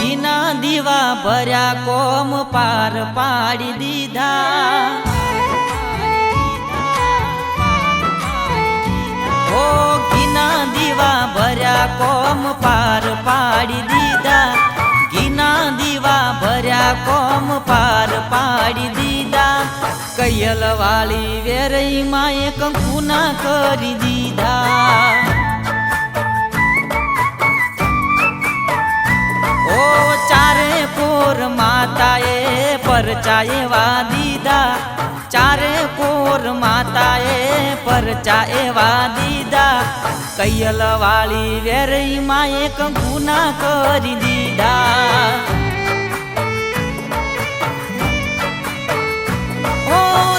ઘીના દીવા ભર્યા કોમ પાર પાડી દીધા. ઓ ઘીના દીવા ભર્યા કોમ પાર પાડી દીધા. ઘીના દીવા ભર્યા કોમ પાર પાડી દીધા. કૈયલ વાળી વેરઈ માએ કંકુના કરી દીધા. ચારે કોર માતાએ પરચાએવા દીધા. ચારે કોર માતાએ પરચાએવા દીધા. કૈયલ વાળી વેરઈ એક ગુના કરી દીધા. ઓ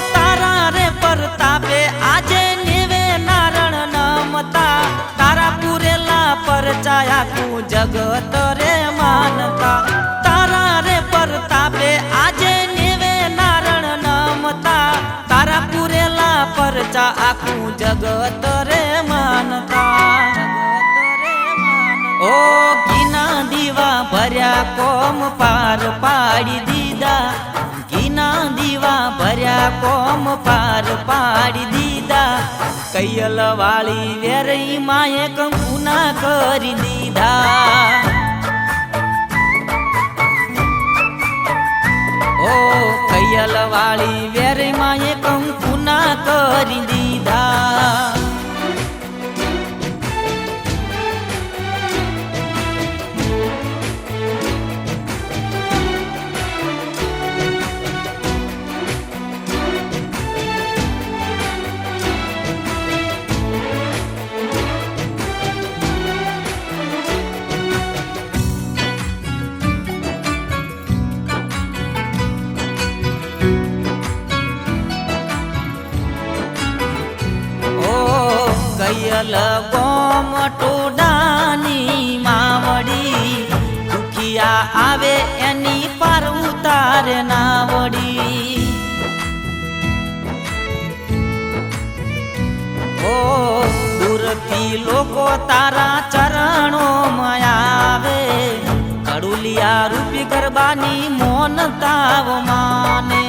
આખું જગત રે માનતા. ઓ ઘીના દીવા ભર્યા કોમ પાર પાડી દીધા. ઘીના દીવા ભર્યા કોમ પાર પાડી દીધા. કૈયલ વાળી વેરઈ માએ કંકુના કરી દીધા. ઓ કૈયલ વાળી કયલ ગોમ ટોડાની માવડી. દુખિયા આવે એની પર ઉતારે નાવડી. ઓ, દૂરથી લોકો તારા ચરણો આવે. કડુલિયા રૂપી ગરબાની મોન તાવ માને.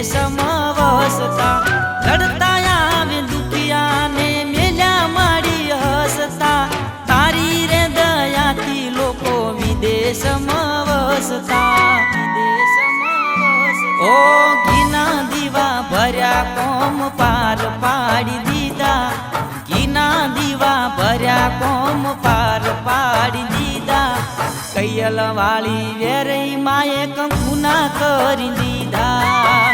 વિદેશમાં વસતા રડતા આવે દુખિયાને મેલ્યા માડી હસતા. તારી રે દયાથી લોકો વિદેશમાં વસતા ઓ ઘીના દીવા ભર્યા કોમ પાર પાડી દીધા. ઘીના દીવા ભર્યા કોમ પાર પાડી દીધા. કૈયલ વાળી વેરઈ માએ કંકુના કરી દીધા.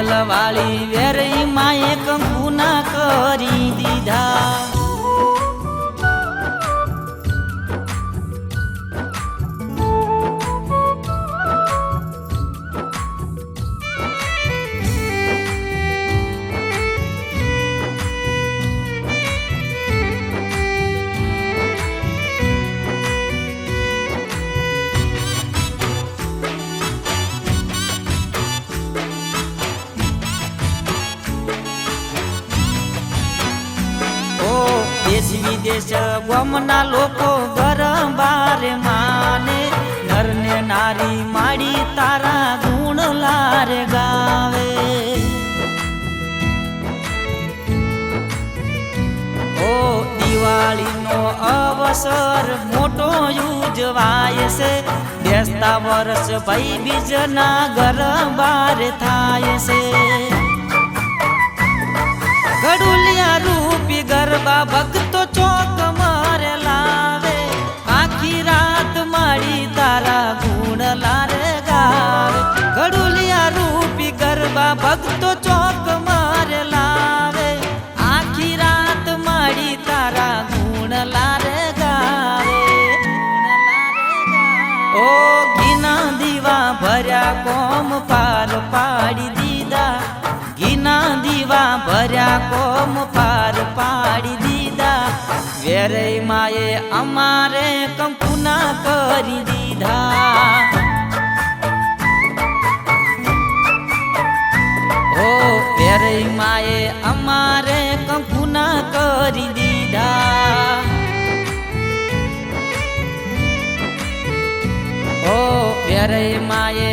કૈયલ વાળી વેરઈ માએ કંકુના કરી. દેશ વિદેશ લોકો લોકો ગરબારે માને. નર ને નારી માડી તારા ગુણ લાર ગાવે. ઓ દિવાળીનો અવસર મોટો ઉજવાય છે. બેસતા વર્ષ ભાઈ બીજના બાર થાય છે. ગડુલિયા રૂપી ગરબા ભક્તો ભર્યા કોમ પાર પાડી દીધા. ઘીના દીવા ભર્યા કોમ પાર પાડી દીધા. વેરઈ માએ અમારે કંકુના કરી દીધા. ત્યારે માએ